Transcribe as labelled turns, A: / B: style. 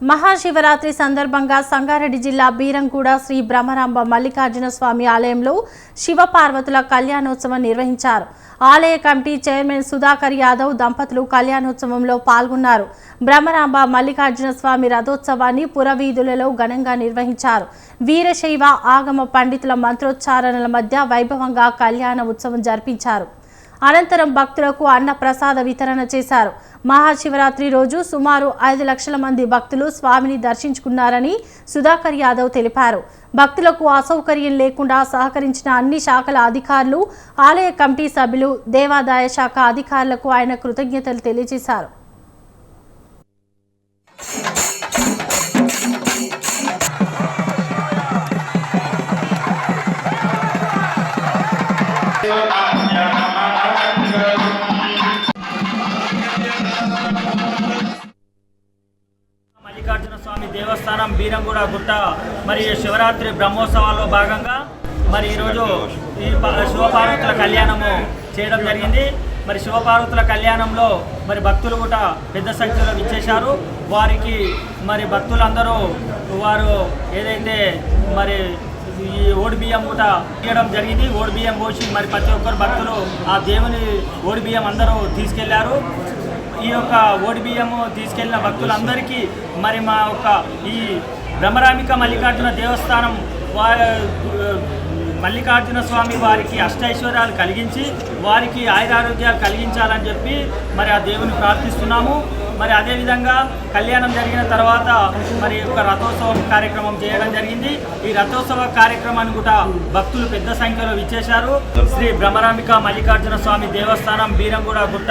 A: మహాశివరాత్రి సందర్భంగా సంగారెడ్డి జిల్లా బీరంగూడ శ్రీ బ్రహ్మరాంబ మల్లికార్జున స్వామి ఆలయంలో శివపార్వతుల కళ్యాణోత్సవం నిర్వహించారు. ఆలయ కమిటీ చైర్మన్ సుధాకర్ యాదవ్ దంపతులు కళ్యాణోత్సవంలో పాల్గొన్నారు. బ్రహ్మరాంబ మల్లికార్జున స్వామి రథోత్సవాన్ని పురవీధులలో ఘనంగా నిర్వహించారు. వీరశైవ ఆగమ పండితుల మంత్రోచ్చారణల మధ్య వైభవంగా కళ్యాణ ఉత్సవం జరిపించారు. అనంతరం భక్తులకు అన్న ప్రసాద వితరణ చేశారు. మహాశివరాత్రి రోజు సుమారు ఐదు లక్షల మంది భక్తులు స్వామిని దర్శించుకున్నారని సుధాకర్ యాదవ్ తెలిపారు. భక్తులకు అసౌకర్యం లేకుండా సహకరించిన అన్ని శాఖల అధికారులు ఆలయ కమిటీ సభ్యులు దేవాదాయ శాఖ అధికారులకు ఆయన కృతజ్ఞతలు తెలియజేశారు.
B: మల్లికార్జున స్వామి దేవస్థానం బీరంగూడ గుట్ట మరి శివరాత్రి బ్రహ్మోత్సవాల్లో భాగంగా మరి ఈరోజు ఈ శివపార్వతుల కళ్యాణము చేయడం జరిగింది. మరి శివపార్వతుల కళ్యాణంలో మరి భక్తులు కూడా పెద్ద సంఖ్యలో విచ్చేశారు. వారికి మరి భక్తులందరూ వారు ఏదైతే మరి ఈ ఓడి బియ్యం కూడా తీయడం జరిగింది. ఓడి బియ్యం పోసి మరి ప్రతి ఒక్కరు భక్తులు ఆ దేవుని ఓడి బియ్యం అందరూ తీసుకెళ్ళారు. ఈ యొక్క ఓడి బియ్యము తీసుకెళ్ళిన భక్తులందరికీ మరి మా యొక్క ఈ భ్రమరామిక మల్లికార్జున దేవస్థానం వారి మల్లికార్జున స్వామి వారికి అష్టైశ్వర్యాలు కలిగించి వారికి ఆయురారోగ్యాలు కలిగించాలని చెప్పి మరి ఆ దేవుని ప్రార్థిస్తున్నాము. మరి అదేవిధంగా కళ్యాణం జరిగిన తర్వాత మరి యొక్క రథోత్సవం కార్యక్రమం చేయడం జరిగింది. ఈ రథోత్సవ కార్యక్రమాన్ని కూడా భక్తులు పెద్ద సంఖ్యలో విచ్చేశారు. శ్రీ బ్రహ్మరామిక మల్లికార్జున స్వామి దేవస్థానం బీరంగూడ గుట్ట